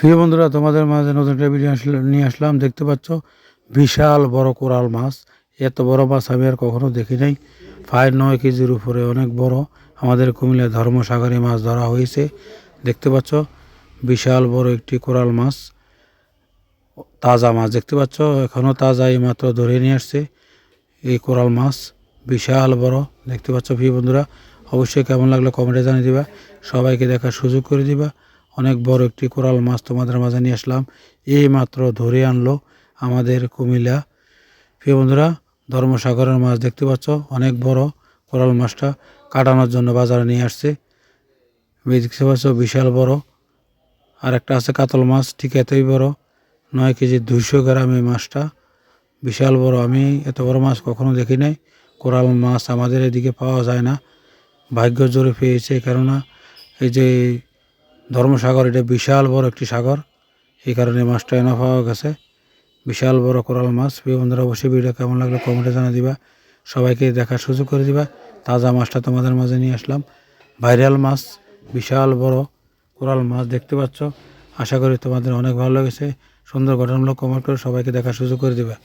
প্রিয় বন্ধুরা, তোমাদের মাঝে নতুন একটা ভিডিও আসলে- নিয়ে আসলাম। দেখতে পাচ্ছ, বিশাল বড় কোরাল মাছ। এত বড় মাছ আমি আর কখনো দেখি নাই। ফাইভ নয় কেজির উপরে অনেক বড়। আমাদের কুমিল্লা ধর্মসাগরে মাছ ধরা হয়েছে। দেখতে পাচ্ছ, বিশাল বড় একটি কোরাল মাছ। তাজা মাছ দেখতে পাচ্ছ এখনও তাজা, এই মাত্র ধরে নিয়ে আসছে এই কোরাল মাছ। বিশাল বড়, দেখতে পাচ্ছ প্রিয় বন্ধুরা। অবশ্যই কেমন লাগল কমেন্টে জানিয়ে দিবা। সবাইকে দেখার সুযোগ করে দিবা। অনেক বড় একটি কোরাল মাছ তোমাদের মাঝে নিয়ে আসলাম। এই মাত্র ধরে আনলো আমাদের কুমিল্লা। প্রিয় বন্ধুরা, ধর্মসাগরের মাছ দেখতে পাচ্ছ, অনেক বড় কোরাল মাছটা কাটানোর জন্য বাজারে নিয়ে আসছে। দেখতে পাচ্ছ, বিশাল বড়। আর একটা আছে কাতল মাছ, ঠিক এতই বড়, নয় কেজি দুইশো গ্রাম এই মাছটা। বিশাল বড়, আমি এত বড় মাছ কখনো দেখি নাই। কোরাল মাছ আমাদের এদিকে পাওয়া যায় না। ভাগ্য জোরে পেয়েছে, কেননা এই যে ধর্মসাগর, এটা বিশাল বড় একটি সাগর। এই কারণে মাছটা এনে পাওয়া গেছে। বিশাল বড় কোরাল মাছ। প্রিয় বন্ধুরা, অবশ্যই ভিডিও কেমন লাগল কমেন্টে জানা দিবা। সবাইকে দেখার সুযোগ করে দিবা। তাজা মাছটা তোমাদের মাঝে নিয়ে আসলাম। ভাইরাল মাছ, বিশাল বড় কোরাল মাছ দেখতে পাচ্ছ। আশা করি তোমাদের অনেক ভালো লেগেছে। সুন্দর গঠনমূলক কমেন্ট করে সবাইকে দেখার সুযোগ করে দিবা।